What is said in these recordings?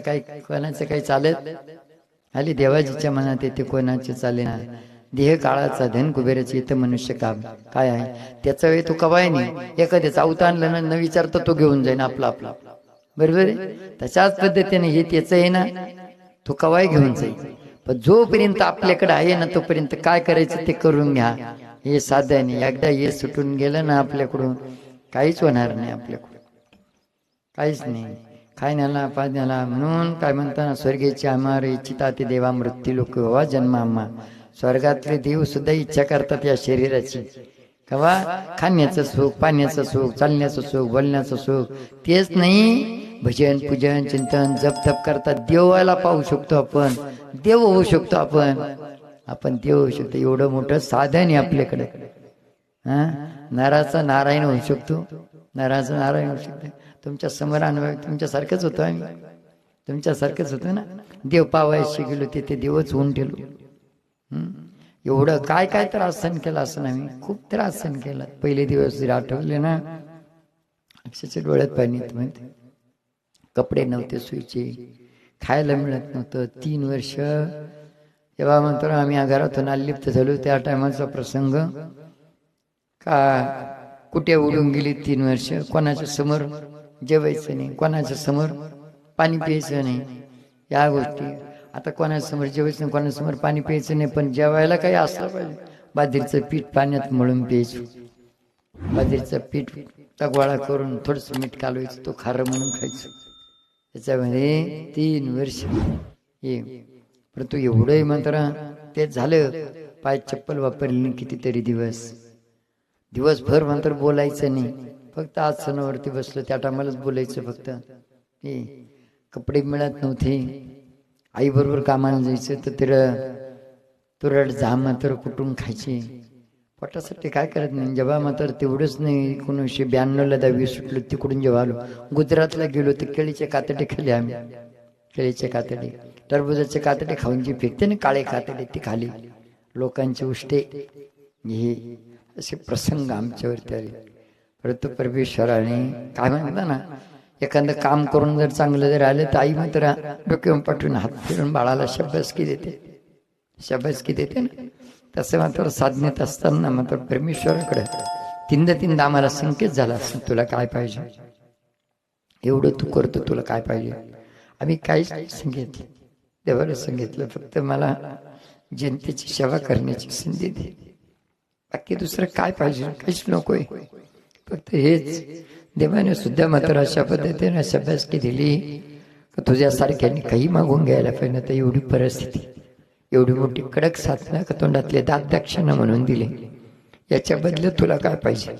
काही कोणाचं काही चालत खाली देवाजीच्या मनात येते कोणाचे चाले ना देह काळाचा धन कुबेराचे इथं मनुष्य काम काय आहे? त्याचा वेळ तो कवाय नाही. एखाद्याचा अवतार आणलं ना न विचारता तो घेऊन जाईन आपला आपला. बरोबर आहे? तशाच पद्धतीने हे त्याचं आहे ना तो कवाय घेऊन जाईल. पण जोपर्यंत आपल्याकडे आहे ना तोपर्यंत काय करायचं ते करून घ्या. हे साध्याने नाही एकदा हे सुटून गेलं ना आपल्याकडून काहीच होणार नाही आपल्याकडून. काहीच नाही. खाण्याला पाण्याला म्हणून काय म्हणताना स्वर्गीची आम्हार इच्छिता ते देवा मृत्यू लोक व्हावा जन्म आम्हा. स्वर्गातले देव सुद्धा इच्छा करतात या शरीराची. कवा? खाण्याचं सुख पाण्याचं सुख चालण्याचं सुख बोलण्याचं सुख तेच नाही. भजन पूजन चिंतन जप तप करतात. देवाला पाहू शकतो आपण. देव होऊ शकतो आपण. आपण देव होऊ शकतो. एवढं मोठं साधन आहे आपल्याकडे. हा? नराचा नारायण होऊ शकतो. नाराचा नारायण होऊ शकतो. तुमच्यासमोर अनुभव तुमच्यासारखंच होतो आम्ही. तुमच्यासारखंच होतो ना. देव पावायशी गेलो तिथे देवच होऊन ठेवलो. एवढं काय काय त्रास सहन केला असं आम्ही? खूप त्रास सहन केला. पहिले दिवस जर आठवले ना अक्षरशः डोळ्यात पाणी तुम्ही माहिती कपडे नव्हते सुईचे खायला मिळत नव्हतं. तीन वर्ष तेव्हा म्हणतो आम्ही या घरातून अलिप्त झालो. त्या टायमाचा प्रसंग. का कुठे उडून गेली तीन वर्ष? कोणाच्या समोर? जेवायचं नाही कोणाच्या समोर पाणी प्यायचं नाही. या गोष्टी. आता कोणासमोर जेवायचं नाही कोणासमोर पाणी प्यायचं नाही पण जेवायला काही असलं पाहिजे. बाजरीचं पीठ पाण्यात मळून प्यायचं. बाजरीचं पीठ तगवाळा करून थोडस मीठ कालवायचं तो खारं म्हणून खायचं. त्याच्यामध्ये तीन वर्ष. हे परंतु एवढंही मात्र ते झालं पाय चप्पल वापरली कितीतरी दिवस. दिवसभर मात्र बोलायचं नाही. फक्त आज सणावरती बसलो त्या टायमालाच बोलायचं फक्त. की कपडे मिळत नव्हते. आईबरोबर कामाला जायचं तर तिला तुरड जाम मात्र कुठून खायची? पोटासाठी काय करत नाही. जेव्हा मात्र तेवढंच नाही एकोणीसशे ब्याण्णवला दहावी सुटलो तिकडून जेव्हा आलो. गुजरातला गेलो तर केळीचे कातडे खाली आम्ही. केळीचे कातडी. टरबुजाचे कातडी खाऊन जी फेकते ना काळे कातडी ती खाली लोकांचे उष्टे हे असे प्रसंग आमच्यावरती आले. परंतु परमेश्वराने काय म्हणता ना एखादं काम करून जर चांगलं जर आलं तर आई मात्र डोक्यावर पाठवून हात फिरून बाळाला शब्बसकी देते. शब्बसकी देते ना. तसं मात्र साधनेत असताना मात्र परमेश्वराकडे तीनदा तीनदा आम्हाला संकेत झाला असं तुला काय पाहिजे? एवढं तू करतो तुला काय पाहिजे? आम्ही काहीच सांगितलं देवाला सांगितलं फक्त मला जनतेची सेवा करण्याची संधी दे. बाकी दुसरं काय पाहिजे? काहीच नकोय. तर हेच देवाने सुद्धा मात्र अशा पद्धतीने शब्दासकी दिली. तुझ्यासारख्यांनी तुझ्यासारख्याने काही मागून घ्यायला पाहिजे तर एवढी परिस्थिती एवढी मोठी कडक साधना का तोंडातले दात दक्षिणा म्हणून दिले. याच्या बदल्यात तुला काय पाहिजे?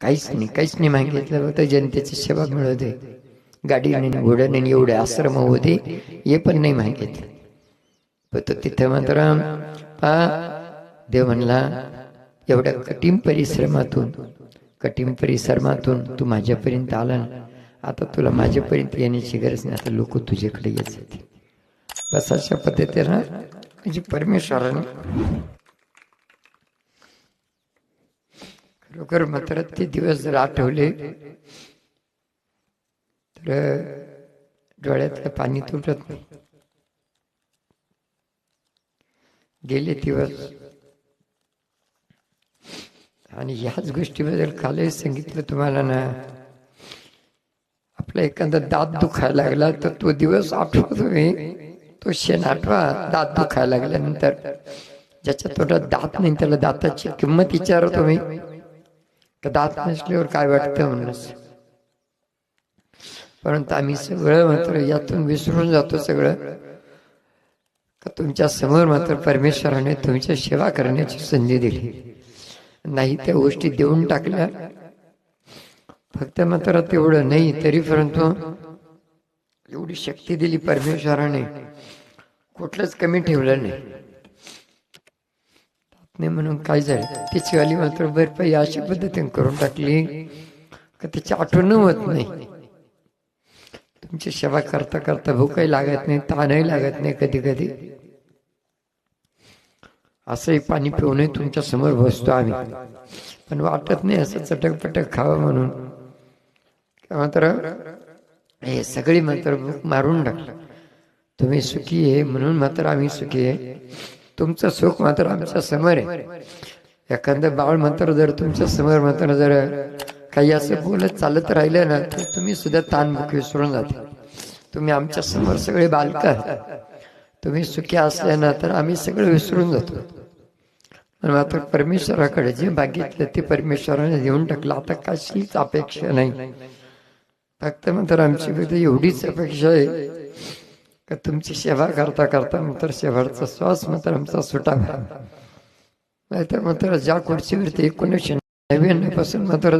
काहीच नाही काहीच नाही मागितलं फक्त जनतेची सेवा मिळू दे. गाडी आणि घोड्याने एवढे आश्रम होऊ दे हे पण नाही मागितलं. पण तिथे तिथं मात्र पा देव म्हणला एवढ्या कठीण परिश्रमातून कठीण परिसरमातून तू माझ्यापर्यंत आला ना आता तुला माझ्यापर्यंत येण्याची गरज नाही. आता लोक तुझ्याकडे येत जातील बस अशा पद्धतीनं म्हणजे परमेश्वराने खरोखर मात्र ते दिवस जर आठवले तर डोळ्यातलं पाणी तुटत नाही. गेले दिवस आणि ह्याच गोष्टीबद्दल कालही सांगितलं तुम्हाला ना. आपला एखादा दात दुखायला लागला तर तो दिवस आठवा तुम्ही तो शेण आठवा दात दुखायला लागल्यानंतर. ज्याच्या तोंडात दात नाही त्याला दाताची किंमत विचारा तुम्ही का दात नसल्यावर काय वाटतं म्हणूनच. परंतु आम्ही सगळं मात्र यातून विसरून जातो सगळं. का तुमच्यासमोर मात्र परमेश्वराने तुमच्या सेवा करण्याची संधी दिली. नाही त्या गोष्टी देऊन टाकल्या. फक्त मात्र तेवढं नाही तरी परंतु एवढी शक्ती दिली परमेश्वराने. कुठलंच कमी ठेवलं नाही. नाही म्हणून काय झालं? तिची वाली मात्र भरपाई अशा पद्धतीने करून टाकली का त्याची आठवण होत नाही. तुमची सेवा करता करता भूकही लागत नाही ताणही लागत नाही कधी कधी असंही पाणी पिऊनही तुमच्यासमोर बसतो आम्ही. पण वाटत नाही असं चटक पटक खावं म्हणून. मात्र हे सगळी मंत्र मारून टाकलं. तुम्ही सुखी आहे म्हणून मात्र आम्ही सुखी आहे. तुमचं सुख मात्र आमच्यासमोर आहे. एखादं बाळ मात्र जर तुमच्यासमोर मात्र जर काही असं बोलत चालत राहिलं ना तर तुम्ही सुद्धा ताणमुख विसरून जाता. तुम्ही आमच्यासमोर सगळे बालक तुम्ही सुखी असल्यानंतर आम्ही सगळं विसरून जातो. पण मात्र परमेश्वराकडे जे मागितलं ते परमेश्वराने देऊन टाकलं. आता कशीच अपेक्षा नाही. फक्त मात्र आमची फक्त एवढीच अपेक्षा आहे का तुमची सेवा करता करता मात्र शेवटचा श्वास मात्र आमचा सुटावा. नाहीतर मात्र ज्या खुर्चीवरती एकोणीसशे नव्याण्णवपासून मात्र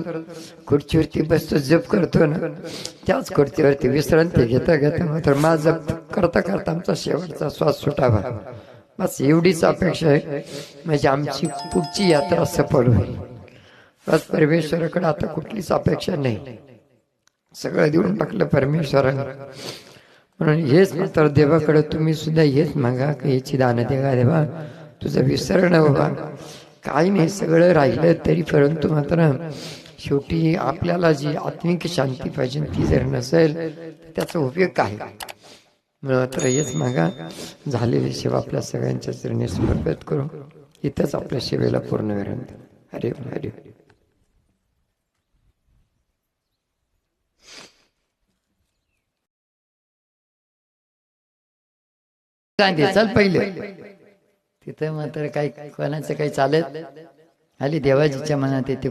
खुर्चीवरती बसतो जप करतो ना त्याच खुर्चीवरती विश्रांती घेता घेता मात्र मा जप करता करता आमचा शेवटचा श्वास सुटावा. बस एवढीच अपेक्षा आहे. म्हणजे आमची पुढची यात्रा सफल होईल. बस परमेश्वराकडे आता कुठलीच अपेक्षा नाही. सगळं देऊन टाकलं परमेश्वरानं. म्हणून हेच मात्र देवाकडे तुम्ही सुद्धा हेच मागा की याची दान देवा देवा. तुझं विसर बाबा काही नाही सगळं राहिलं तरी परंतु मात्र शेवटी आपल्याला जी आत्मिक शांती पाहिजे ती जर नसेल तर त्याचा उपयोग काय? म्हणून मात्र हेच मागा. झालेली सेवा आपल्या सगळ्यांच्या चरणी समर्पित करू. इथंच आपल्या सेवेला पूर्ण विरंत. देऊ. हरे हरे चल पहिले. तिथं मात्र काही कोणाचं काही चालत. आली देवाजीच्या मनात येते.